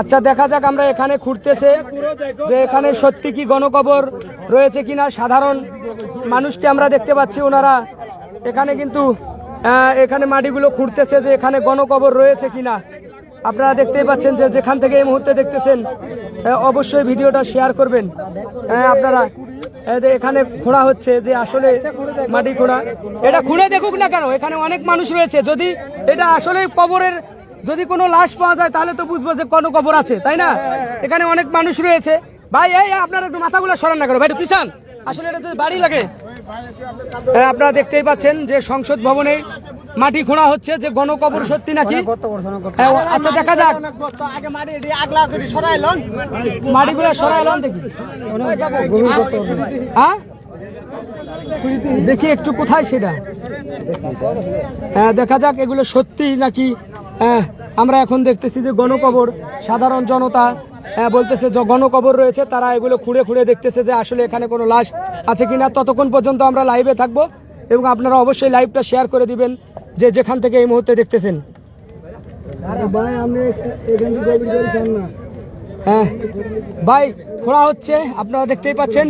আচ্ছা দেখা যাক আমরা এখানে ঘুরতেছে যে এখানে সত্যি কি গণকবর রয়েছে কিনা। সাধারণ মানুষকে আমরা দেখতে পাচ্ছি, ওনারা এখানে কিন্তু এখানে মাটিগুলো খুঁড়তেছে যে এখানে গণকবর রয়েছে কিনা। আপনারা দেখতেই পাচ্ছেন যে যেখান থেকে এই মুহূর্তে দেখতেছেন অবশ্যই ভিডিওটা শেয়ার করবেন। আপনারা এখানে খোঁড়া হচ্ছে যে আসলে মাটি খোঁড়া। এটা খুঁড়ে দেখুক না কেন, এখানে অনেক মানুষ রয়েছে। যদি এটা আসলে কবরের যদি কোনো লাশ পাওয়া যায় তাহলে তো বুঝব যে কোনো কবর আছে তাই না? এখানে অনেক মানুষ রয়েছে। ভাই এই আপনারা একটু মাথাগুলো সরান না করো ভাই একটু পিছান। আসলে এটা তো বাড়ি লাগে। হ্যাঁ, আপনারা দেখতেই পাচ্ছেন যে সংসদ ভবনে মাটি খোঁড়া হচ্ছে যে গণকবর সত্যি নাকি? আচ্ছা দেখা যাক। মাটিগুলো সরাইলাম দেখি। হ্যাঁ? দেখি একটু কোথায় সেটা। হ্যাঁ দেখা যাক এগুলো সত্যি নাকি আমরা এখন দেখতেছি যে গণকবর সাধারণ জনতা হ্যাঁ, বলতেছে যে গণকবর রয়েছে তারা এগুলো খুঁড়ে খুঁড়ে দেখতেছে যে আসলে এখানে কোনো লাশ আছে কিনা। ততক্ষণ পর্যন্ত আমরা লাইভে থাকব এবং আপনারা অবশ্যই লাইভটা শেয়ার করে দিবেন যে যেখান থেকে এই মুহূর্তে দেখতেছেন। হ্যাঁ ভাই খোঁড়া হচ্ছে আপনারা দেখতেই পাচ্ছেন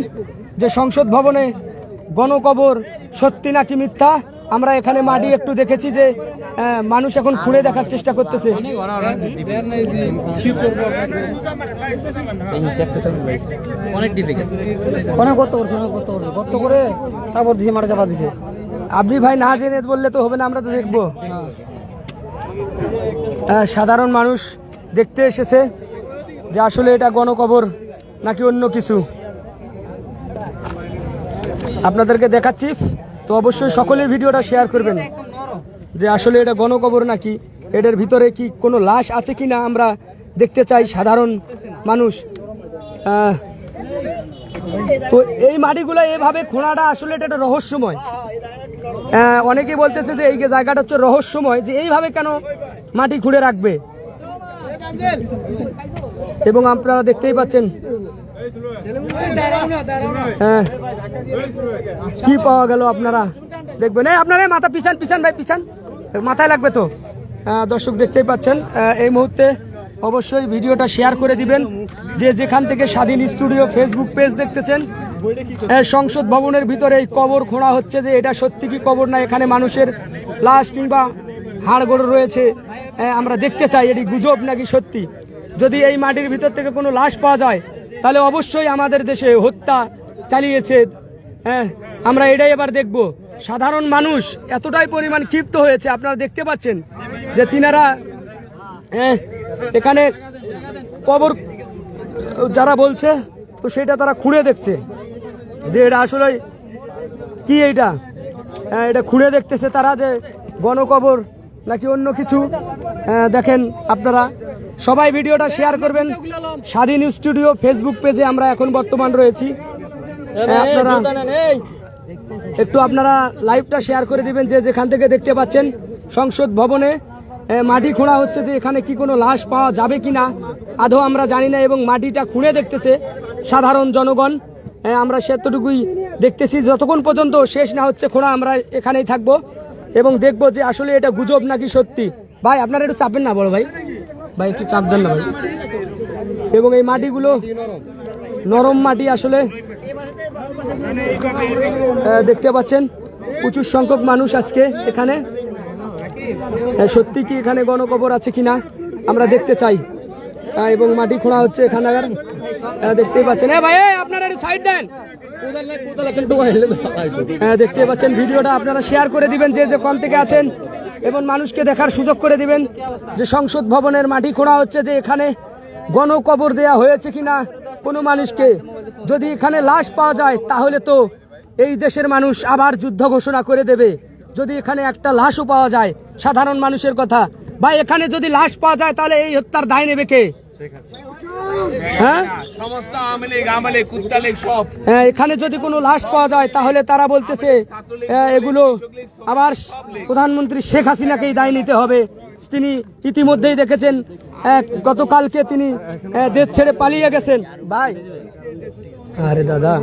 যে সংসদ ভবনে গণকবর সত্যি নাকি মিথ্যা? আমরা এখানে মাটি একটু দেখেছি যে মানুষ এখন খুঁড়ে দেখার চেষ্টা করতেছে। অনেক করছে অনেক করছে। করে? তারপর দিছে চাপা দিছে। আপনি ভাই না জেনে বললে তো হবে না আমরা তো দেখব। সাধারণ মানুষ দেখতে এসেছে যে আসলে এটা গণকবর নাকি অন্য কিছু। আপনাদেরকে দেখাচ্ছি। তো অবশ্যই সকলে ভিডিওটা শেয়ার করবেন। যে আসলে এটা গণকবর নাকি? এটার ভিতরে কি কোনো লাশ আছে কি না আমরা দেখতে চাই সাধারণ মানুষ? তো এই মাটিগুলো এভাবে খোঁড়াটা আসলে এটা একটা রহস্যময়। আহ, অনেকেই বলতেছে যে এই যে জায়গাটা হচ্ছে রহস্যময় যে এইভাবে কেন মাটি খুঁড়ে রাখবে? এবং আপনারা দেখতেই পাচ্ছেন হ্যাঁ। কি পাওয়া গেল আপনারা? দেখবেন। এই আপনারা মাথা পিছান পিছান ভাই পিছান। মাথায় লাগবে তো? আহ, দর্শক দেখতেই পাচ্ছেন। এই মুহূর্তে অবশ্যই ভিডিওটা শেয়ার করে দিবেন। যে যেখান থেকে স্বাধীন স্টুডিও ফেসবুক পেজ দেখতেছেন সংসদ ভবনের ভিতরে এই কবর খোঁড়া হচ্ছে যে এটা সত্যি কি কবর না? এখানে মানুষের লাশ কিংবা হাড়গোড় রয়েছে। আমরা দেখতে চাই এটি গুজব নাকি সত্যি? যদি এই মাটির ভিতর থেকে কোনো লাশ পাওয়া যায় তাহলে অবশ্যই আমাদের দেশে হত্যা চালিয়েছে। হ্যাঁ আমরা এটাই এবার দেখব। সাধারণ মানুষ এতটাই পরিমাণ ক্ষিপ্ত হয়েছে আপনারা দেখতে পাচ্ছেন যে তিনারা হ্যাঁ, এখানে কবর যারা বলছে তো সেটা তারা খুঁড়ে দেখছে। যে এটা আসলে কি এইটা? হ্যাঁ, এটা খুঁড়ে দেখতেছে তারা যে গণকবর নাকি অন্য কিছু? দেখেন আপনারা সবাই ভিডিওটা শেয়ার করবেন। স্বাধীন স্টুডিও ফেসবুক পেজে আমরা এখন বর্তমান রয়েছি। আপনারা একটু আপনারা লাইভটা শেয়ার করে দিবেন যে যেখান থেকে দেখতে পাচ্ছেন সংসদ ভবনে। মাটি খোঁড়া হচ্ছে যে এখানে কি কোনো লাশ পাওয়া যাবে কি না আদৌ আমরা জানি না এবং মাটিটা খুঁড়ে দেখতেছে সাধারণ জনগণ। আমরা সেতটুকুই দেখতেছি। যতক্ষণ পর্যন্ত শেষ না হচ্ছে খোঁড়া আমরা এখানেই থাকব। এবং দেখব যে আসলে এটা গুজব নাকি সত্যি। ভাই, আপনারা একটু চাপেন না, বড় ভাই। ভাই, একটু চাপ দেন না, ভাই। এবং এই মাটিগুলো, নরম মাটি আসলে দেখতে পাচ্ছেন, প্রচুর সংখ্যক মানুষ আজকে এখানে। সত্যি কি এখানে গণকবর আছে কিনা আমরা দেখতে চাই। এবং মাটি খোঁড়া হচ্ছে এখানে দেখতেই পাচ্ছেন। হ্যাঁ ভাই আপনারা সাইড দেন। হ্যাঁ দেখতে পাচ্ছেন, ভিডিওটা আপনারা শেয়ার করে দিবেন, যে যে কম থেকে আছেন এবং মানুষকে দেখার সুযোগ করে দিবেন। যে সংসদ ভবনের মাটি খোঁড়া হচ্ছে, যে এখানে গণকবর দেয়া হয়েছে কিনা, কোনো মানুষকে। যদি এখানে লাশ পাওয়া যায়, তাহলে তো এই দেশের মানুষ আবার যুদ্ধ ঘোষণা করে দেবে। যদি এখানে একটা লাশও পাওয়া যায়, সাধারণ মানুষের কথা। বা এখানে যদি লাশ পাওয়া যায়, তাহলে এই হত্যার দায় নেবে কে? হ্যাঁ? হ্যাঁ, এখানে যদি কোনো লাশ পাওয়া যায় তাহলে তারা বলতেছে হ্যাঁ, এগুলো আবার প্রধানমন্ত্রী শেখ হাসিনাকেই দায় নিতে হবে। তিনি ইতিমধ্যেই দেখেছেন এক গতকালকে তিনি দেশ ছেড়ে পালিয়ে গেছেন। ভাই। আরে দাদা।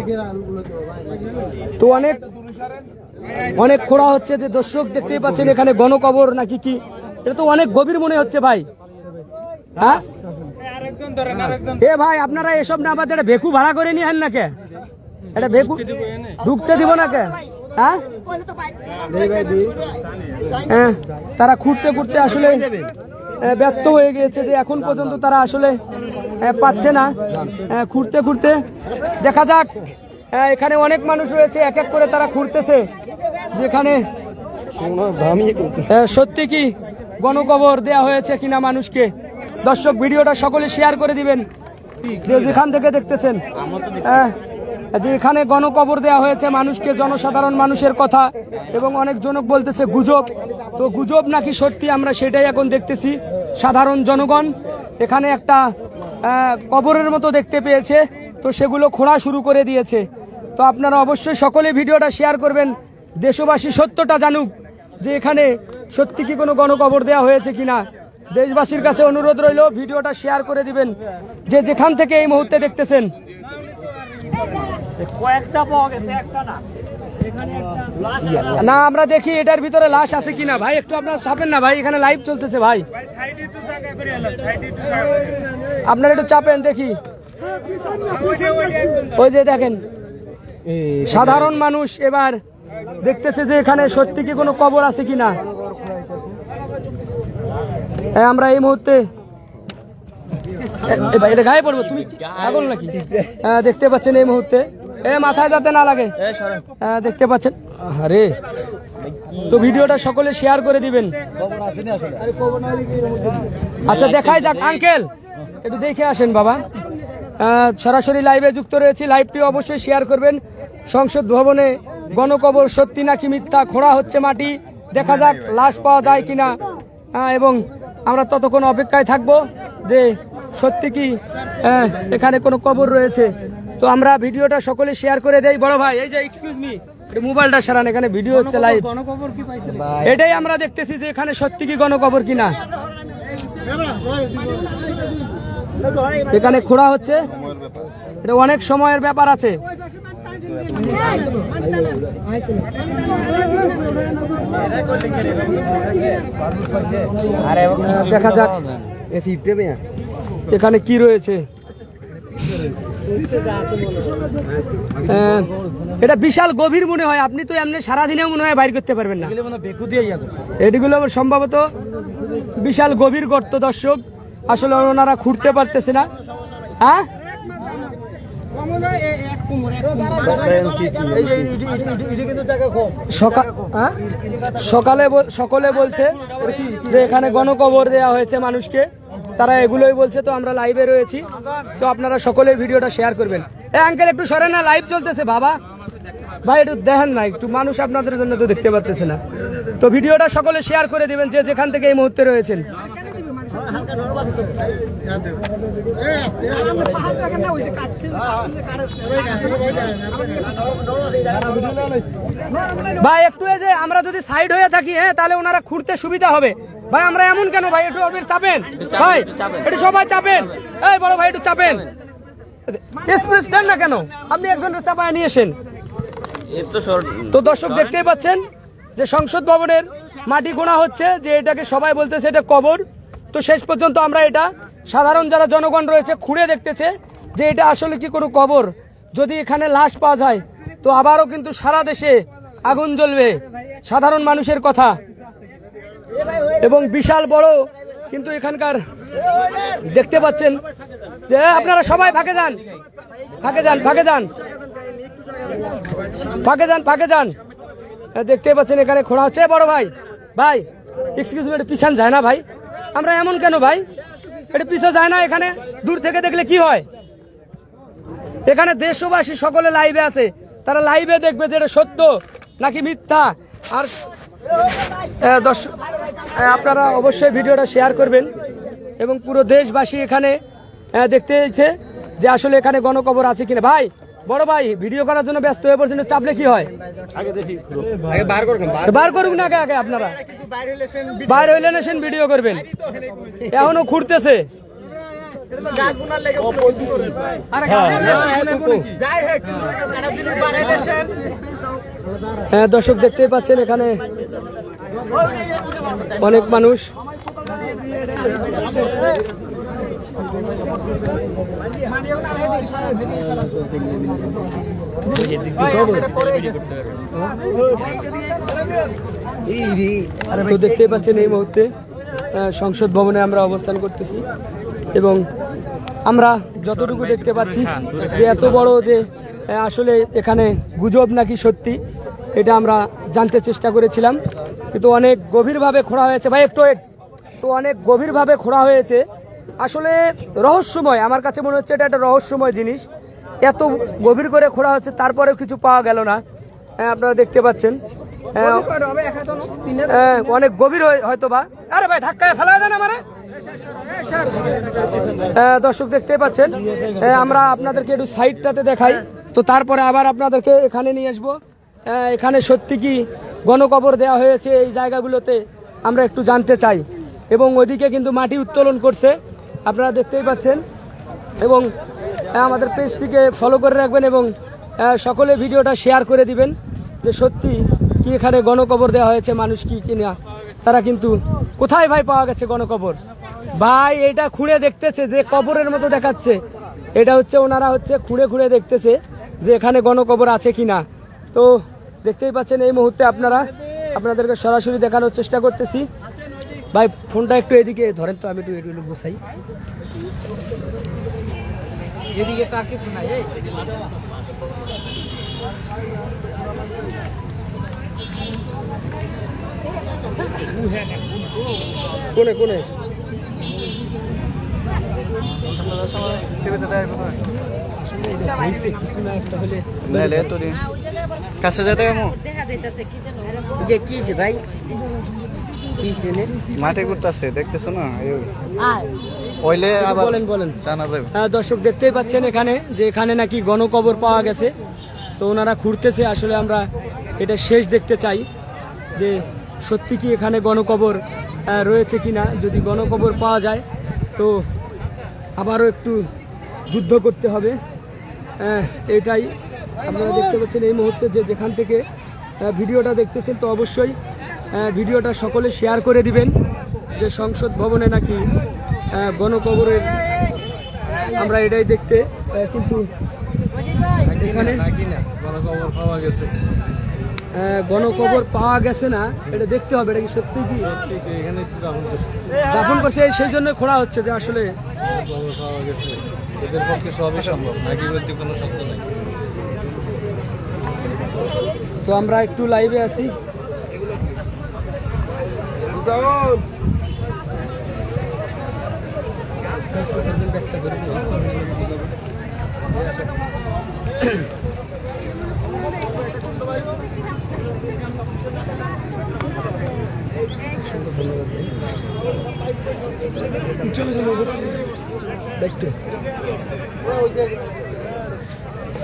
তো অনেক অনেক খোঁড়া হচ্ছে যে দর্শক দেখতেই পাচ্ছেন এখানে গণকবর নাকি কি? এটা তো অনেক গভীর মনে হচ্ছে ভাই। হ্যাঁ? এ ভাই আপনারা এসব না আমাদের ভেকু ভাড়া করে নিয়ে আন না কে এটা ভেকু ঢুকতে দিব না কে? হ্যাঁ? হ্যাঁ, তারা খুঁড়তে খুঁড়তে আসলে ব্যর্থ হয়ে গিয়েছে যে এখন পর্যন্ত তারা আসলে পাচ্ছে না। খুঁড়তে খুঁড়তে। দেখা যাক এখানে অনেক মানুষ রয়েছে এক এক করে তারা খুঁড়তেছে। যেখানে সত্যি কি গণকবর দেয়া হয়েছে কিনা মানুষকে? দর্শক ভিডিওটা সকলে শেয়ার করে দিবেন। যে যেখান থেকে দেখতেছেন। আহ, যে এখানে গণকবর দেয়া হয়েছে মানুষকে জনসাধারণ মানুষের কথা এবং অনেক জনক বলতেছে গুজব। তো গুজব নাকি সত্যি আমরা সেটাই এখন দেখতেছি। সাধারণ জনগণ এখানে একটা কবরের মতো দেখতে পেয়েছে। তো সেগুলো খোঁড়া শুরু করে দিয়েছে। তো আপনারা অবশ্যই সকলে ভিডিওটা শেয়ার করবেন। দেশবাসী সত্যটা জানুক যে এখানে সত্যি কি কোনো গণকবর দেওয়া হয়েছে কিনা। দেশবাসীর কাছে অনুরোধ রইল ভিডিওটা শেয়ার করে দিবেন। যে যেখান থেকে এই মুহূর্তে দেখতেছেন। না। আমরা দেখি এটার ভিতরে লাশ আছে কিনা। ভাই একটু আপনারা চাপেন না ভাই এখানে লাইভ চলতেছে ভাই। আপনারা একটু চাপেন দেখি। ওই যে দেখেন সাধারণ মানুষ এবার দেখতেছে যে এখানে সত্যি কি কোনো কবর আছে কিনা। হ্যাঁ, আমরা এই মুহূর্তে ভাই, এটা গায়ে পড়ব তুমি পাগল নাকি? হ্যাঁ, দেখতে পাচ্ছেন এই মুহূর্তে। এ মাথায় যাতে না লাগে। হ্যাঁ, দেখতে পাচ্ছেন। আরে তো ভিডিওটা সকলে শেয়ার করে দিবেন। আচ্ছা দেখাই যাক আঙ্কেল একটু দেখে আসেন বাবা। সরাসরি লাইভে যুক্ত রয়েছি। লাইভটি অবশ্যই শেয়ার করবেন। সংসদ ভবনে গণকবর সত্যি নাকি মিথ্যা খোঁড়া হচ্ছে মাটি। দেখা যাক লাশ পাওয়া যায় কিনা। এবং আমরা ততক্ষণ অপেক্ষায় থাকব যে সত্যি কি এখানে কোনো কবর রয়েছে। তো আমরা ভিডিওটা সকলে শেয়ার করে দেই। বড় ভাই এই যে এক্সকিউজ মি মোবাইলটা সারান এখানে ভিডিও হচ্ছে লাইভ এটাই আমরা দেখতেছি যে এখানে সত্যি কি গণকবর কিনা। এখানে খোঁড়া হচ্ছে। এটা অনেক সময়ের ব্যাপার আছে। দেখা যাক। এখানে কি রয়েছে? আহ, এটা বিশাল গভীর মনে হয়। আপনি তো এমনি সারাদিনেও মনে হয় বাইর করতে পারবেন না। বেকু দিয়ে করছে এটিগুলো সম্ভবত বিশাল গভীর গর্ত দর্শক। আসলে ওনারা খুঁড়তে পারতেছে না। হ্যাঁ হ্যাঁ? সকালে সকলে বলছে যে এখানে গণকবর দেওয়া হয়েছে মানুষকে। তারা এগুলোই বলছে, তো আমরা লাইভে রয়েছি। তো আপনারা সকলে ভিডিওটা শেয়ার করবেন। এ আঙ্কেল একটু সরে না লাইভ চলতেছে বাবা। ভাই, একটু দেখেন না, একটু মানুষ আপনাদের জন্য তো দেখতে পাচ্তেছে না। তো ভিডিওটা সকলে শেয়ার করে দিবেন, যে যেখান থেকে এই মুহূর্তে রয়েছেন। ভাই একটু এই যে আমরা যদি সাইড হয়ে থাকি হ্যাঁ তাহলে ওনারা খুঁড়তে সুবিধা হবে। ভাই আমরা এমন কেন ভাই? একটু চাপেন। ভাই একটু সবাই চাপেন। এই বড় ভাই একটু চাপেন। দেন না কেন? আপনি একজনের চাপায় নিয়ে এসেন। তো দর্শক দেখতেই পাচ্ছেন যে সংসদ ভবনের মাটি গোনা হচ্ছে যে এটাকে সবাই বলতেছে এটা কবর। তো শেষ পর্যন্ত আমরা এটা সাধারণ যারা জনগণ রয়েছে খুঁড়ে দেখতেছে যে এটা আসলে কি কোনো কবর। যদি এখানে লাশ পাওয়া যায় তো আবারও কিন্তু সারা দেশে আগুন জ্বলবে। সাধারণ মানুষের কথা। এবং বিশাল বড় কিন্তু এখানকার দেখতে পাচ্ছেন যে আপনারা সবাই ফাঁকে যান। ফাঁকে যান ফাঁকে যান। ফাঁকে যান ফাঁকে যান। এ, দেখতেই পাচ্ছেন এখানে খোঁড়া হচ্ছে। বড় ভাই ভাই এক্সকিউজ মি পিছান যায় না ভাই। আমরা এমন কেন ভাই? এটা পিছনে যায় না এখানে? দূর থেকে দেখলে কি হয়? এখানে দেশবাসী সকলে লাইভে আছে। তারা লাইভে দেখবে যে এটা সত্য নাকি মিথ্যা। আর দর্শক আপনারা অবশ্যই ভিডিওটা শেয়ার করবেন। এবং পুরো দেশবাসী এখানে দেখতে চাইছে যে আসলে এখানে গণকবর আছে কিনা। ভাই বড় ভাই ভিডিও করার জন্য ব্যস্ত হয়ে পড়ছেন চাপলে কি হয়? বার করুন না আগে আগে আপনারা। বাইরে হইলে নেছেন ভিডিও করবেন। এখনও খুঁড়তেছে হ্যাঁ দর্শক দেখতেই পাচ্ছেন এখানে অনেক মানুষ। তো দেখতেই পাচ্ছেন এই মুহূর্তে সংসদ ভবনে আমরা অবস্থান করতেছি এবং আমরা যতটুকু দেখতে পাচ্ছি যে এত বড় যে আসলে এখানে গুজব নাকি সত্যি, এটা আমরা জানতে চেষ্টা করেছিলাম। কিন্তু অনেক গভীরভাবে খোঁড়া হয়েছে। ভাই, একটু। তো অনেক গভীরভাবে খোঁড়া হয়েছে। আসলে রহস্যময় আমার কাছে মনে হচ্ছে এটা একটা রহস্যময় জিনিস। এত গভীর করে খোঁড়া হচ্ছে তারপরেও কিছু পাওয়া গেল না। হ্যাঁ, আপনারা দেখতে পাচ্ছেন। হ্যাঁ, হ্যাঁ, অনেক গভীর হয়তো বা আরে ভাই ধাক্কায় ফেলা দেন আমারে? দর্শক দেখতেই পাচ্ছেন। আমরা আপনাদেরকে একটু সাইডটাতে দেখাই। তো তারপরে আবার আপনাদেরকে এখানে নিয়ে আসব। এখানে সত্যি কি গণকবর দেওয়া হয়েছে এই জায়গাগুলোতে আমরা একটু জানতে চাই। এবং ওইদিকে কিন্তু মাটি উত্তোলন করছে। আপনারা দেখতেই পাচ্ছেন। এবং আমাদের পেজটিকে ফলো করে রাখবেন এবং সকলে ভিডিওটা শেয়ার করে দিবেন। যে সত্যি কি এখানে গণকবর দেওয়া হয়েছে, মানুষ কি কিনা, তারা কিন্তু কোথায় ভাই পাওয়া গেছে গণকবর? ভাই, এটা খুঁড়ে দেখতেছে যে কবরের মতো দেখাচ্ছে। এটা হচ্ছে, ওনারা হচ্ছে খুঁড়ে খুঁড়ে দেখতেছে যে এখানে গণকবর আছে কিনা। তো দেখতেই পাচ্ছেন এই মুহূর্তে আপনারা, আপনাদেরকে সরাসরি দেখানোর চেষ্টা করতেছি। ভাই ফোনটা একটু এদিকে ধরেন তো আমি একটু একটু বসাই। এদিকে তার কিছু নাই এই। কোনে কোনে? কিছু না একটা হলে নাইলে তো রে কাছে যেতে এমন দেখা যাইতাছে কি যেন। যে কি হয়েছে ভাই? কি মাঠে ঘুরতেছে দেখতেছো না? আবার বলেন বলেন। টানা যাবে। হ্যাঁ, দর্শক দেখতেই পাচ্ছেন এখানে যে এখানে নাকি গণকবর পাওয়া গেছে। তো ওনারা খুঁড়তেছে আসলে আমরা এটা শেষ দেখতে চাই যে সত্যি কি এখানে গণকবর রয়েছে কিনা। যদি গণকবর পাওয়া যায় তো আবারও একটু যুদ্ধ করতে হবে। এটাই আপনারা দেখতে পাচ্ছেন এই মুহূর্তে যে যেখান থেকে ভিডিওটা দেখতেছেন তো অবশ্যই ভিডিওটা সকলে শেয়ার করে দিবেন যে সংসদ ভবনে নাকি গণকবরের, আমরা এটাই দেখতে কিন্তু এখানে গণকবর পাওয়া গেছে না, এটা দেখতে হবে, এটা কি সত্যি কি? দাফন করছে সেই জন্য খোঁড়া হচ্ছে যে আসলে সম্ভব তো আমরা একটু লাইভে আছি।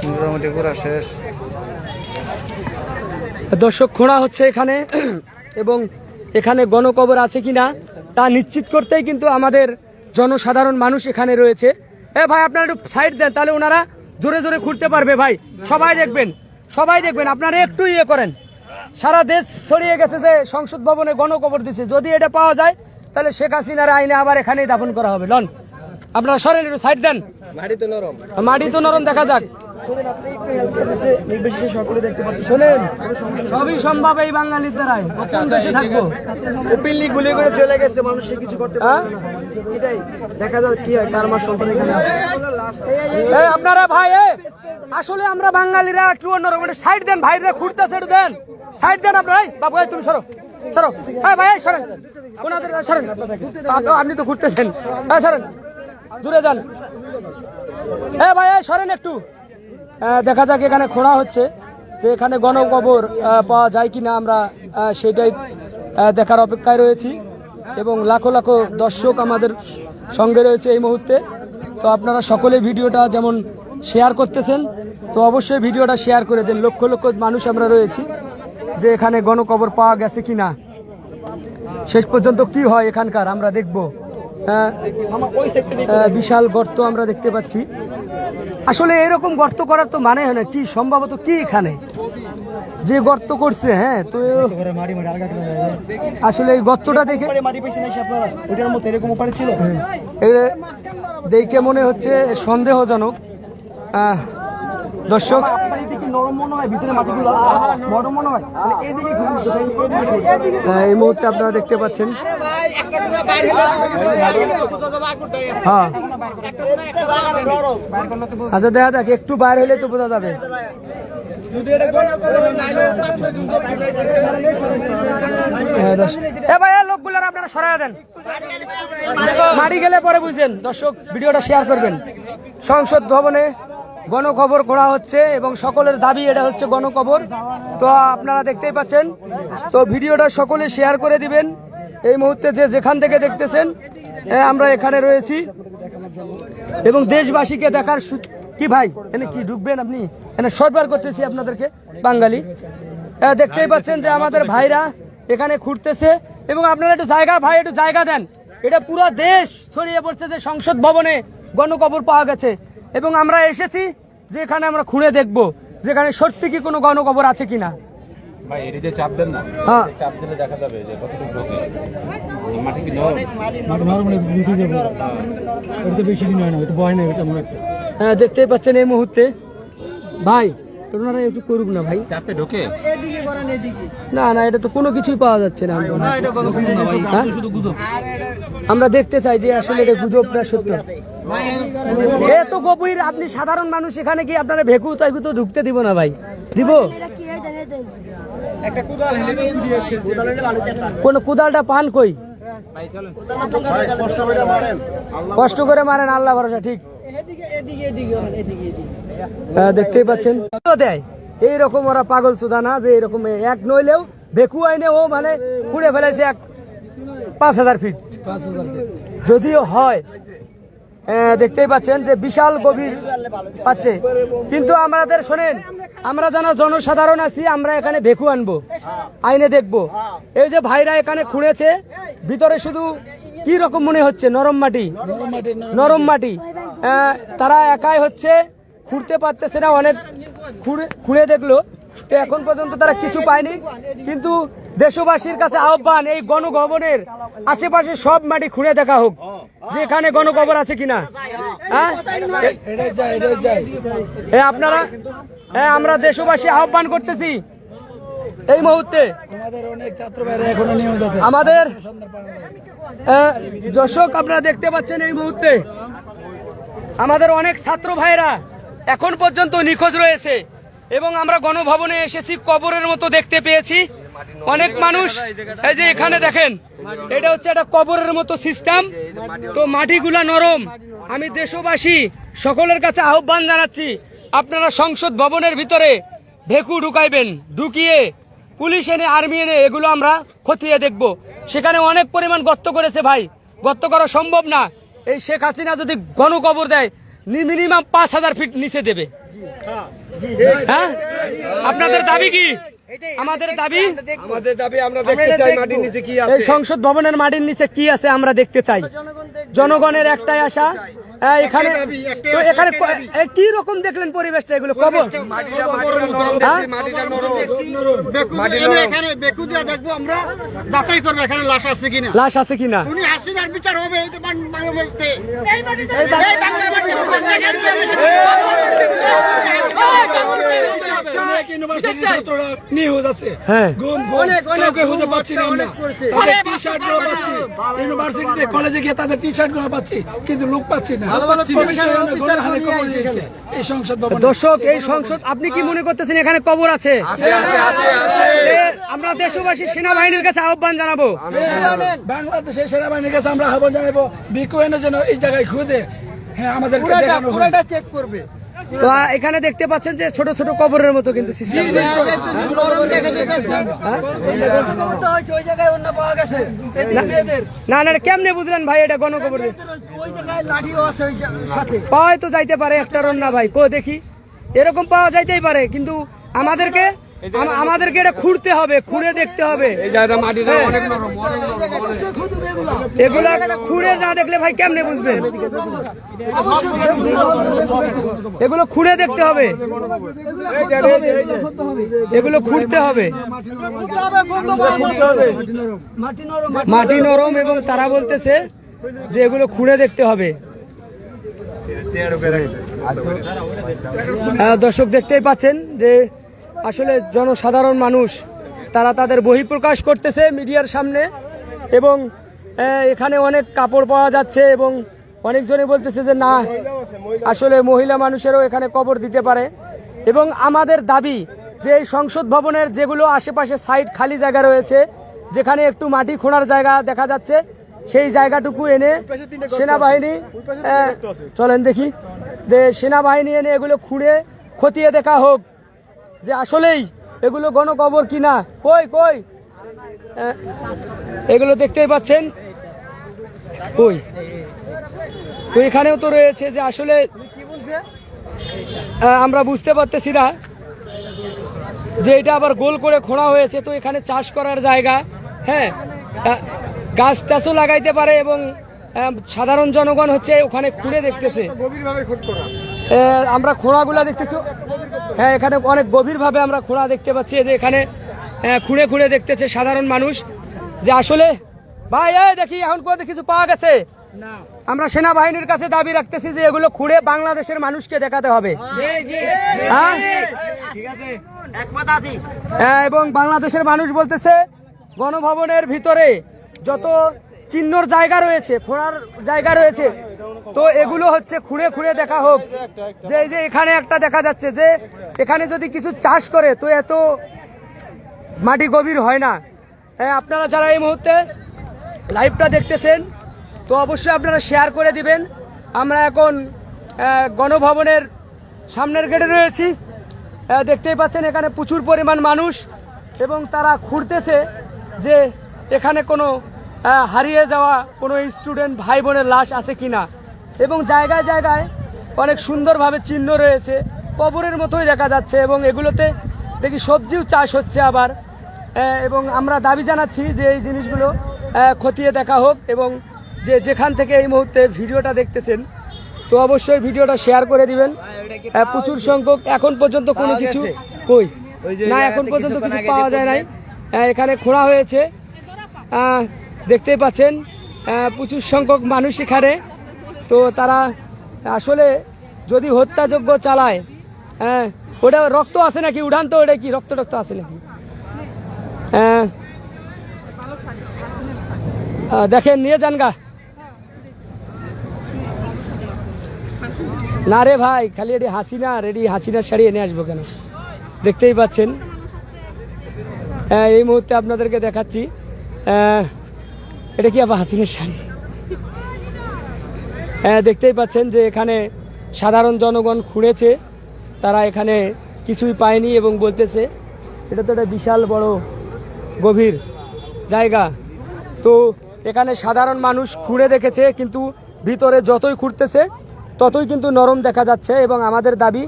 মোটামুটি শেষ। দর্শক খোঁড়া হচ্ছে এখানে। এবং এখানে গণকবর আছে কিনা তা নিশ্চিত করতেই কিন্তু আমাদের জনসাধারণ মানুষ এখানে রয়েছে। এ ভাই আপনারা একটু সাইড দেন তাহলে ওনারা জোরে জোরে খুঁড়তে পারবে ভাই। সবাই দেখবেন সবাই দেখবেন। আপনারা একটু ইয়ে করেন। সারা দেশ ছড়িয়ে গেছে যে সংসদ ভবনে গণকবর দিচ্ছে। যদি এটা পাওয়া যায় তাহলে শেখ হাসিনার আইনে আবার এখানেই দাফন করা হবে। লন আপনারা সরেন একটু সাইড দেন। মাটি তো নরম। মাটি শোনেন সবই সম্ভব এই বাঙালির দ্বারাই। কোন দেশে থাকব। পিল্লি গুলি করে চলে গেছে মানুষের কিছু করতে হ্যাঁ? এটাই দেখা যাক কি হয় কার মার সন্তান এখানে আছে। এই আপনারা ভাই আসলে আমরা বাঙালিরা একটু অন্যরকম সাইড দেন ভাইরা খুঁড়তেছে একটু দেন। সাইড দেন আপনারা এই, বাবু তুমি সরো সরো। হ্যাঁ ভাই সরেন। ওনাদের সরেন। আপনি তো ঘুরতেছেন হ্যাঁ সরেন দূরে যান। হ্যাঁ ভাই সরেন একটু। দেখা যাক এখানে খোঁড়া হচ্ছে যে এখানে গণকবর পাওয়া যায় কিনা আমরা সেটাই দেখার অপেক্ষায় রয়েছি। এবং লাখো লাখো দর্শক আমাদের সঙ্গে রয়েছে এই মুহূর্তে। তো আপনারা সকলে ভিডিওটা যেমন শেয়ার করতেছেন তো অবশ্যই ভিডিওটা শেয়ার করে দেন। লক্ষ লক্ষ মানুষ আমরা রয়েছি যে এখানে গণকবর পাওয়া গেছে কি না শেষ পর্যন্ত কি হয় এখানকার আমরা দেখব। আহ, বিশাল গর্ত আমরা দেখতে পাচ্ছি। আসলে এরকম গর্ত করার তো মানে হয় না কি? সম্ভবত কি এখানে? যে গর্ত করছে হ্যাঁ তো আসলে এই গর্তটা দেখে ছিল? দেখে মনে হচ্ছে সন্দেহজনক। আহ, দর্শক। এই মুহূর্তে আপনারা দেখতে পাচ্ছেন। হ্যাঁ। আচ্ছা দেখা যাক একটু বাইরে হলে তো বোঝা যাবে। হ্যাঁ, লোকগুলোর আপনারা সরাই দেন। মারি গেলে পরে বুঝছেন দর্শক ভিডিওটা শেয়ার করবেন। সংসদ ভবনে গণকবর করা হচ্ছে এবং সকলের দাবি এটা হচ্ছে গণকবর। তো আপনারা দেখতেই পাচ্ছেন। তো ভিডিওটা সকলে শেয়ার করে দিবেন। এই মুহূর্তে যে যেখান থেকে দেখতেছেন আমরা এখানে রয়েছি। এবং দেশবাসীকে দেখার কি ভাই, এনে কি ঢুকবেন আপনি? এনে সরবার করতেছি আপনাদেরকে, বাঙালি। দেখতেই পাচ্ছেন যে আমাদের ভাইরা এখানে ঘুরতেছে। এবং আপনারা একটু জায়গা, ভাই, একটু জায়গা দেন। এটা পুরো দেশ ছড়িয়ে পড়ছে যে সংসদ ভবনে গণকবর পাওয়া গেছে। এবং আমরা এসেছি যে এখানে আমরা খুঁড়ে দেখব যেখানে সত্যি কি কোনো গণকবর আছে কিনা। হ্যাঁ। চাপ দিলে দেখা যাবে যে কতটুকু ঢোকে মাটি কি নরম? মাটি নরম মানে হ্যাঁ দেখতেই পাচ্ছেন এই মুহূর্তে। ভাই ওনারা একটু করুক না ভাই। চাপে ঢোকে? না না এটা তো কোনো কিছুই পাওয়া যাচ্ছে না হ্যাঁ? আমরা দেখতে চাই যে আসলে এটা গুজব না সত্য এ তো গভীর আপনি সাধারণ মানুষ এখানে কি আপনারা ভেকু তাইকু তো ঢুকতে দিব না ভাই? দিব? কোন কুদালটা পান কই? কষ্ট করে মারেন। আল্লাহ ভরসা ঠিক। হ্যাঁ, দেখতেই পাচ্ছেন। দেয়। এইরকম ওরা পাগল চুদা না যে এরকম এক নইলেও ভেকু আইনে ও মানে পুড়ে ফেলেছে এক পাঁচ হাজার ফিট যদিও হয় আহ, দেখতেই পাচ্ছেন যে বিশাল গভীর পাচ্ছে। কিন্তু আমাদের শোনেন আমরা যেন জনসাধারণ আছি আমরা এখানে ভেকু আনব আইনে দেখব। এই যে ভাইরা এখানে খুঁড়েছে ভিতরে শুধু কি রকম মনে হচ্ছে? নরম মাটি? নরম মাটি। আহ, তারা একাই হচ্ছে খুঁড়তে পারতেছে না, অনেক খুঁড়ে খুঁড়ে দেখল। তো এখন পর্যন্ত তারা কিছু পায়নি। কিন্তু দেশবাসীর কাছে আহ্বান, এই গণভবনের আশেপাশে সব মাটি খুঁড়ে দেখা হোক। যেখানে গণকবর আছে কিনা। হ্যাঁ? এ, আপনারা হ্যাঁ আমরা দেশবাসী আহ্বান করতেছি। এই মুহূর্তে আমাদের দর্শক আপনারা দেখতে পাচ্ছেন এই মুহূর্তে। আমাদের অনেক ছাত্র ভাইরা এখন পর্যন্ত নিখোঁজ রয়েছে। এবং আমরা গণভবনে এসেছি, কবরের মতো দেখতে পেয়েছি। অনেক মানুষ, এই যে এখানে দেখেন, এটা হচ্ছে একটা কবরের মতো সিস্টেম তো মাটিগুলা নরম। আমি দেশবাসী, সকলের কাছে আহ্বান জানাচ্ছি, আপনারা সংসদ ভবনের ভিতরে ভেকু ঢুকাইবেন, ঢুকিয়ে পুলিশ এনে, আর্মি এনে এগুলো আমরা খতিয়ে দেখব। সেখানে অনেক পরিমাণ গর্ত করেছে ভাই। গর্ত করা সম্ভব না। এই শেখ হাসিনা যদি গণকবর দেয় মিনিমাম পাঁচ হাজার ফিট নিচে দেবে। হ্যাঁ? আপনাদের দাবি কি? আমাদের দাবি? আমাদের দাবি আমরা দেখতে চাই মাটির নিচে কি এই সংসদ ভবনের মাটির নিচে কি আছে আমরা দেখতে চাই। জনগণের একটাই আশা এখানে তো এখানে ক- রকম দেখলেন পরিবেশটা এগুলো? কবর? মাটিটা মাটিটা নরম হ্যাঁ? দেখছি, মাটিটা নরম বেকু এনে এখানে বেকু দিয়ে দেখব আমরা যাচাই এখানে লাশ আছে কিনা। লাশ আছে কিনা? বিচার হবে হ্যাঁ। ইউনিভার্সিটিতে কলেজে গিয়ে তাদের টি শার্টগুলো পাচ্ছি। কিন্তু লোক পাচ্ছি না। দর্শক এই সংসদ আপনি কি মনে করতেছেন এখানে কবর আছে? আমরা দেশবাসী সেনাবাহিনীর কাছে আহ্বান জানাব। বাংলাদেশের সেনাবাহিনীর কাছে আমরা আহ্বান জানাব বিকুয়েনের যেন এই জায়গায় খুঁজে। হ্যাঁ হয় পুরাটা চেক করবে। তো এখানে দেখতে পাচ্ছেন যে ছোট ছোট কবরের মতো কিন্তু সিস্টেম যাচ্ছে না না এটা কেমনে বুঝলেন ভাই এটা গণকবর পাওয়াই তো যাইতে পারে একটা রন্না ভাই। কো দেখি। এরকম পাওয়া যাইতেই পারে কিন্তু আমাদেরকে আমাদেরকে এটা খুঁড়তে হবে খুঁড়ে দেখতে হবে। এই জায়গাটা মাটিটা অনেক নরম এগুলা খুঁড়ে না দেখলে ভাই কেমনে বুঝবেন? এগুলো খুঁড়ে দেখতে হবে। এগুলো খুঁড়তে হবে। মাটি নরম এবং তারা বলতেছে যে এগুলো খুঁড়ে দেখতে হবে। দর্শক দেখতেই পাচ্ছেন যে আসলে জনসাধারণ মানুষ, তারা তাদের বহিঃপ্রকাশ করতেছে মিডিয়ার সামনে এবং এখানে অনেক কাপড় পাওয়া যাচ্ছে এবং অনেকজনে বলতেছে যে, না, আসলে মহিলা মানুষেরও এখানে কবর দিতে পারে। এবং আমাদের দাবি যে এই সংসদ ভবনের যেগুলো আশেপাশে সাইড খালি জায়গা রয়েছে, যেখানে একটু মাটি খোঁড়ার জায়গা দেখা যাচ্ছে সেই জায়গাটুকু এনে সেনাবাহিনী চলেন দেখি। যে সেনাবাহিনী এনে এগুলো খুঁড়ে খতিয়ে দেখা হোক যে আসলেই এগুলো গণকবর কিনা। কই কই? আহ, এগুলো দেখতেই পাচ্ছেন? কই? তো এখানেও তো রয়েছে যে আসলে আমরা বুঝতে পারতেছি না যে এটা আবার গোল করে খোঁড়া হয়েছে। তো এখানে চাষ করার জায়গা হ্যাঁ? আহ, গাছ টাছও লাগাইতে পারে এবং সাধারণ জনগণ হচ্ছে ওখানে খুঁড়ে দেখতেছে। আমরা খোঁড়াগুলা দেখতেছি। হ্যাঁ এখানে অনেক গভীরভাবে আমরা খোঁড়া দেখতে পাচ্ছি। যে এখানে খুঁড়ে খুঁড়ে দেখতেছে সাধারণ মানুষ। যে আসলে ভাই এই দেখি এখন কোথাও কিছু পাওয়া গেছে? আমরা সেনাবাহিনীর কাছে দাবি রাখতেছি যে এগুলো খুঁড়ে বাংলাদেশের মানুষকে দেখাতে হবে। হ্যাঁ? হ্যাঁ, এবং বাংলাদেশের মানুষ বলতেছে গণভবনের ভিতরে যত চিহ্নর জায়গা রয়েছে খোঁড়ার জায়গা রয়েছে তো এগুলো হচ্ছে খুঁড়ে খুঁড়ে দেখা হোক। যে এই যে এখানে একটা দেখা যাচ্ছে যে এখানে যদি কিছু চাষ করে তো এত মাটি গভীর হয় না। হ্যাঁ, আপনারা যারা এই মুহূর্তে লাইভটা দেখতেছেন তো অবশ্যই আপনারা শেয়ার করে দিবেন। আমরা এখন গণভবনের সামনের গেটে রয়েছি। দেখতেই পাচ্ছেন এখানে প্রচুর পরিমাণ মানুষ এবং তারা খুঁড়তেছে যে এখানে কোনো হারিয়ে যাওয়া কোনো স্টুডেন্ট ভাই বোনের লাশ আছে কি না এবং জায়গায় জায়গায় অনেক সুন্দরভাবে চিহ্ন রয়েছে কবরের মতোই দেখা যাচ্ছে এবং এগুলোতে দেখি সবজিও চাষ হচ্ছে আবার। এবং আমরা দাবি জানাচ্ছি যে এই জিনিসগুলো খতিয়ে দেখা হোক এবং যে যেখান থেকে এই মুহূর্তে ভিডিওটা দেখতেছেন তো অবশ্যই ভিডিওটা শেয়ার করে দিবেন। প্রচুর সংখ্যক এখন পর্যন্ত কোনো কিছু কই? না এখন পর্যন্ত কিছু পাওয়া যায় নাই। এখানে খোঁড়া হয়েছে। দেখতেই পাচ্ছেন প্রচুর সংখ্যক মানুষ এখানে। তো তারা আসলে যদি হত্যাযোগ্য চালায় হ্যাঁ ওটা রক্ত আছে নাকি? উড়ান তো ওটা কি রক্ত টক্ত আছে নাকি? হ্যাঁ। দেখেন নিয়ে যান গা। না রে ভাই খালি এটি হাসিনা রেডি হাসিনার শাড়ি এনে আসব কেন? দেখতেই পাচ্ছেন। হ্যাঁ, এই মুহূর্তে আপনাদেরকে দেখাচ্ছি। এটা কি আবার হাসিনার শাড়ি? হ্যাঁ দেখতেই পাচ্ছেন যে এখানে সাধারণ জনগণ খুঁড়েছে। তারা এখানে কিছুই পায়নি এবং বলতেছে, এটা তো একটা বিশাল বড় গভীর জায়গা। তো এখানে সাধারণ মানুষ খুঁড়ে দেখেছে, কিন্তু ভিতরে যতই খুঁড়তেছে, ততই কিন্তু নরম দেখা যাচ্ছে এবং আমাদের দাবি,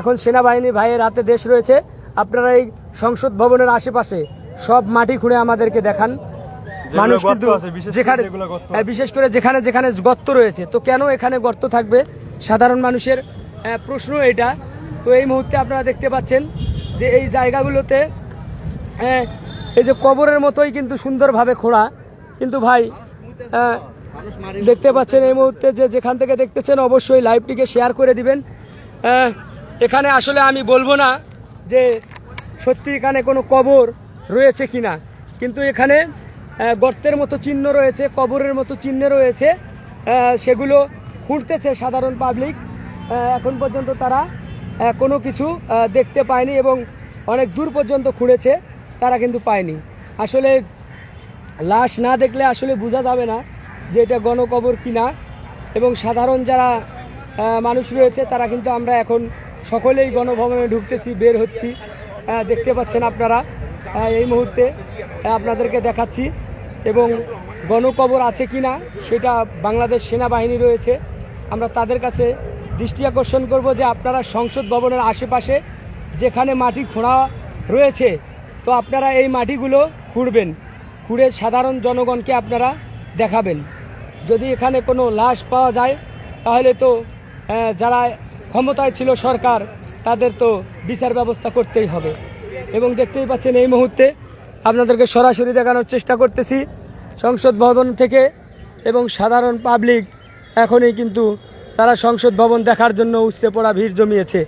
এখন সেনাবাহিনী ভাইয়ের হাতে দেশ রয়েছে। আপনারা এই সংসদ ভবনের আশেপাশে সব মাটি খুঁড়ে আমাদেরকে দেখান। মানুষ কিন্তু যেখানে হ্যাঁ, বিশেষ করে যেখানে যেখানে গর্ত রয়েছে। তো কেন এখানে গর্ত থাকবে? সাধারণ মানুষের প্রশ্ন এটা। তো এই মুহূর্তে আপনারা দেখতে পাচ্ছেন যে এই জায়গাগুলোতে এই যে কবরের মতোই কিন্তু সুন্দরভাবে খোঁড়া। কিন্তু ভাই দেখতে পাচ্ছেন এই মুহূর্তে যে যেখান থেকে দেখতেছেন অবশ্যই লাইভটিকে শেয়ার করে দিবেন। এখানে আসলে আমি বলব না যে সত্যি এখানে কোনো কবর রয়েছে কিনা। কিন্তু এখানে গর্তের মতো চিহ্ন রয়েছে, কবরের মতো চিহ্ন রয়েছে। সেগুলো খুঁড়তেছে সাধারণ পাবলিক। এখন পর্যন্ত তারা কোনো কিছু দেখতে পায়নি এবং অনেক দূর পর্যন্ত খুঁড়েছে, তারা কিন্তু পায়নি। আসলে লাশ না দেখলে আসলে বোঝা যাবে না যে এটা গণকবর কিনা। এবং সাধারণ যারা মানুষ রয়েছে, তারা কিন্তু আমরা এখন সকলেই গণভবনে ঢুকতেছি, বের হচ্ছি। দেখতে পাচ্ছেন আপনারা এই মুহূর্তে আপনাদেরকে দেখাচ্ছি। এবং গণকবর আছে কি না সেটা বাংলাদেশ সেনাবাহিনী রয়েছে। আমরা তাদের কাছে দৃষ্টি আকর্ষণ করব যে আপনারা সংসদ ভবনের আশেপাশে যেখানে মাটি খোঁড়া রয়েছে, তো আপনারা এই মাটিগুলো খুঁড়বেন। খুঁড়ে সাধারণ জনগণকে আপনারা দেখাবেন। যদি এখানে কোনো লাশ পাওয়া যায়, তাহলে তো যারা ক্ষমতায় ছিল সরকার, তাদের তো বিচার ব্যবস্থা করতেই হবে। এবং দেখতেই পাচ্ছেন এই মুহূর্তে আপনাদেরকে সরাসরি দেখানোর চেষ্টা করতেছি। সংসদ ভবন থেকে এবং সাধারণ পাবলিক এখনই কিন্তু তারা সংসদ ভবন দেখার জন্য উচ্চে পড়া ভিড় জমিয়েছে।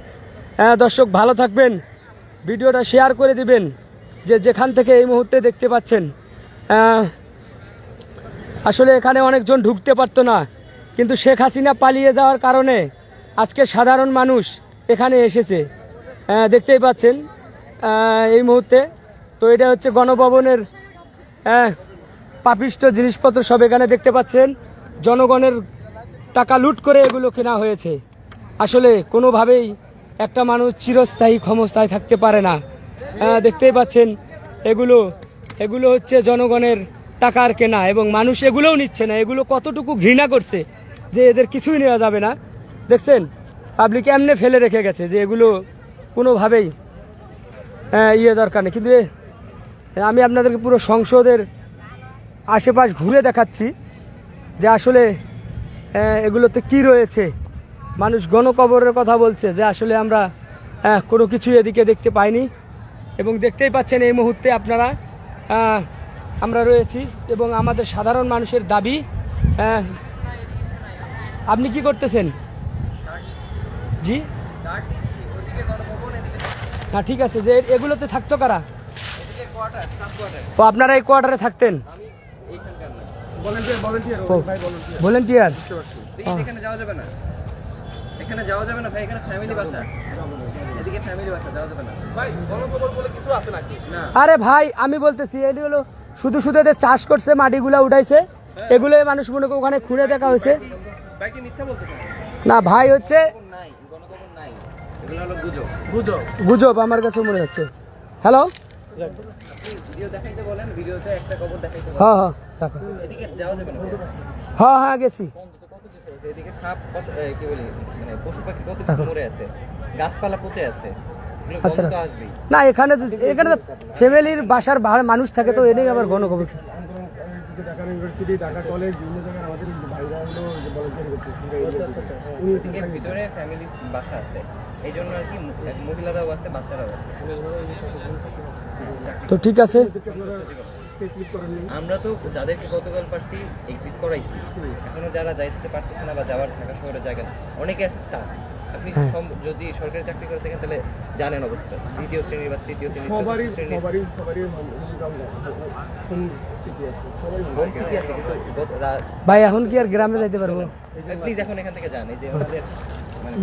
হ্যাঁ দর্শক, ভালো থাকবেন। ভিডিওটা শেয়ার করে দিবেন যে যেখান থেকে এই মুহূর্তে দেখতে পাচ্ছেন। আসলে এখানে অনেকজন ঢুকতে পারতো না, কিন্তু শেখ হাসিনা পালিয়ে যাওয়ার কারণে আজকে সাধারণ মানুষ এখানে এসেছে। দেখতেই পাচ্ছেন এই মুহূর্তে। তো এটা হচ্ছে গণভবনের পাপিষ্ট জিনিসপত্র সব এখানে দেখতে পাচ্ছেন। জনগণের টাকা লুট করে এগুলো কেনা হয়েছে। আসলে কোনোভাবেই একটা মানুষ চিরস্থায়ী ক্ষমতায় থাকতে পারে না। দেখতেই পাচ্ছেন, এগুলো এগুলো হচ্ছে জনগণের টাকার কেনা এবং মানুষ এগুলোও নিচ্ছে না। এগুলো কতটুকু ঘৃণা করছে যে এদের কিছুই নেওয়া যাবে না। দেখছেন পাবলিক এমনি ফেলে রেখে গেছে যে এগুলো কোনোভাবেই ইয়ে দরকার নেই। কিন্তু আমি আপনাদেরকে পুরো সংসদের আশেপাশ ঘুরে দেখাচ্ছি যে আসলে এগুলোতে কি রয়েছে। মানুষ গণকবরের কথা বলছে যে আসলে আমরা কোনো কিছুই এদিকে দেখতে পাইনি। এবং দেখতেই পাচ্ছেন এই মুহূর্তে আপনারা আমরা রয়েছি এবং আমাদের সাধারণ মানুষের দাবি আপনি কি করতেছেন? জি? না ঠিক আছে যে এগুলোতে থাকতো কারা? ও আপনারা এই কোয়ার্টারে থাকতেন? ভলেন্টিয়ার এখানে যাওয়া যাবে না। এখানে যাওয়া যাবে না ভাই এখানে ফ্যামিলি বাসা। এদিকে ফ্যামিলি বাসা যাওয়া যাবে না। আরে ভাই আমি বলতেছি এটি হলো শুধু শুধু এদের চাষ করছে মাটিগুলা উঠাইছে। এগুলো মানুষ মনে করে ওখানে খুঁড়ে দেখা হয়েছে। ভাই কি মিথ্যা বলতে না ভাই হচ্ছে নাই গণকবর নাই। এগুলো হলো গুজব। গুজব। আমার কাছে মনে হচ্ছে। হ্যালো ভিডিও দেখাইতে বলেন ভিডিওতে একটা কবর দেখাইতে হ্যাঁ হ্যাঁ হ্যাঁ হ্যাঁ গেছি। অন্তত কত কিছু আছে এদিকে সাপ কি বলি মানে পশু পাখি কত কিছু মরে আছে? গাছপালা পচে আছে? আচ্ছা। না এখানে তো এখানে তো ফ্যামিলির বাসার মানুষ থাকে তো এদিকে আবার ঘন খবর এদিকে ভিতরে ফ্যামিলি বাসা আছে। এই জন্য আর কি মহিলারাও আছে বাচ্চারাও আছে। তো ঠিক আছে। আমরা তো যাদেরকে গতকাল পারছি এক্সিট করাইছি। এখনও যারা যাইতে পারতেছে না বা যাওয়ার ঢাকা শহরের জায়গা না অনেকে আছে স্টাফ আপনি হ্যাঁ। যদি সরকারি চাকরি করে থাকেন তাহলে জানেন অবস্থা। দ্বিতীয় শ্রেণি বা তৃতীয় শ্রেণি ভাই এখন কি আর গ্রামে যাইতে পারব? প্লিজ এখন এখান থেকে জানে যে আমাদের মানে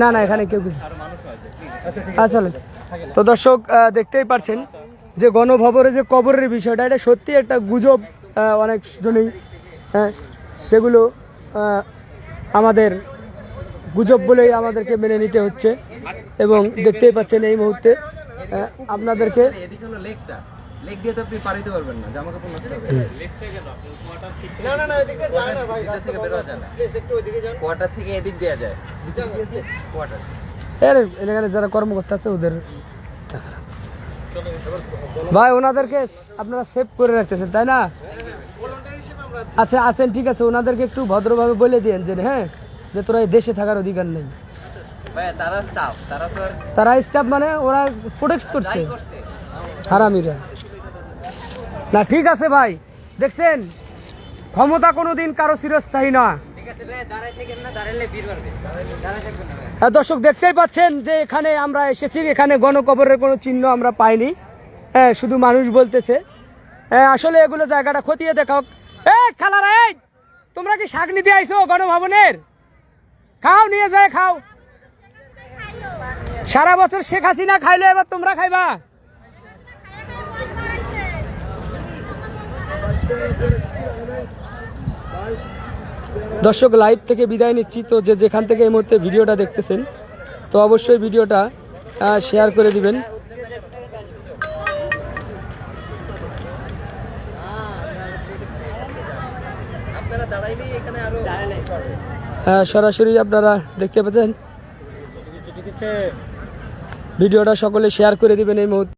না না এখানে কেউ কিছু আচ্ছা চলেন। তো দর্শক দেখতেই পারছেন যে গণভবনে যে কবরের বিষয়টা এটা সত্যি একটা গুজব অনেক জনেই হ্যাঁ সেগুলো আমাদের গুজব বলেই আমাদেরকে মেনে নিতে হচ্ছে। এবং দেখতেই পাচ্ছেন এই মুহূর্তে আপনাদেরকে লেক দিয়ে তো আপনি পার হইতে পারবেন না জামা কাপড় নষ্ট হবে। না না না এদিকে যায় না ভাই ভিতর থেকে বেরোয়া যায় না। প্লিজ একটু ওইদিকে যান। কোয়ার্টার থেকে এদিক দেওয়া যায়। কোয়ার্টার এর এলাকায় যারা কর্মকর্তা আছে ওদের ভাই ওনাদেরকে আপনারা সেভ করে রাখতেছেন তাই না? আচ্ছা আছেন ঠিক আছে ওনাদেরকে একটু ভদ্রভাবে বলে দিন যে হ্যাঁ যে তোরা এই দেশে থাকার অধিকার নেই। তারা স্টাফ তারা তো আর তারা স্টাফ মানে ওরা প্রোটেক্ট করছে। করছে। হারামিরা। না ঠিক আছে ভাই। দেখছেন? ক্ষমতা কোনোদিন কারও চিরস্থায়ী না। হ্যাঁ, দর্শক দেখতেই পাচ্ছেন যে এখানে আমরা এসেছি এখানে গণকবরের কোনো চিহ্ন আমরা পাইনি। হ্যাঁ শুধু মানুষ বলতেছে। হ্যাঁ আসলে এগুলো জায়গাটা খতিয়ে দেখাও এ খালারা এই! তোমরা কি শাক নিতে আইছো গণভবনের? খাও নিয়ে যায় খাও। সারা বছর শেখ হাসিনা খাইলে এবার তোমরা খাইবা। দর্শক লাইভ থেকে বিদায় নিচ্ছি। তো যে যেখান থেকে এই মুহূর্তে ভিডিওটা দেখতেছেন তো অবশ্যই ভিডিওটা শেয়ার করে দিবেন। আহ, সরাসরি আপনারা দেখতে পাচ্ছেন। ভিডিওটা সকলে শেয়ার করে দিবেন এই মুহূর্তে।